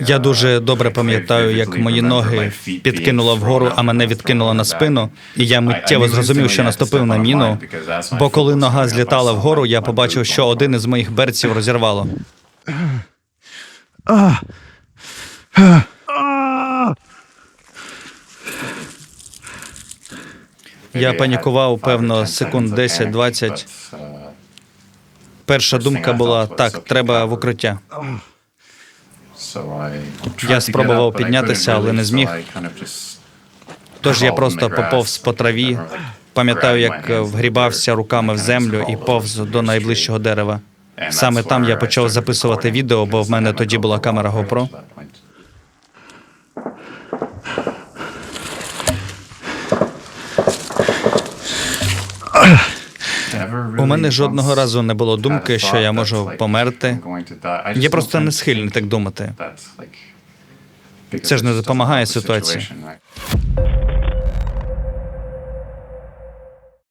Я дуже добре пам'ятаю, як мої ноги підкинуло вгору, а мене відкинуло на спину, і я миттєво зрозумів, що наступив на міну. Бо коли нога злітала вгору, я побачив, що один із моїх берців розірвало. Я панікував, певно, секунд 10-20. Перша думка була: так, треба в укриття. Я спробував піднятися, але не зміг. Тож я просто поповз по траві. Пам'ятаю, як вгрібався руками в землю і повз до найближчого дерева. Саме там я почав записувати відео, бо в мене тоді була камера GoPro. У мене жодного разу не було думки, що я можу померти. Я просто не схильний так думати. Це ж не допомагає ситуації.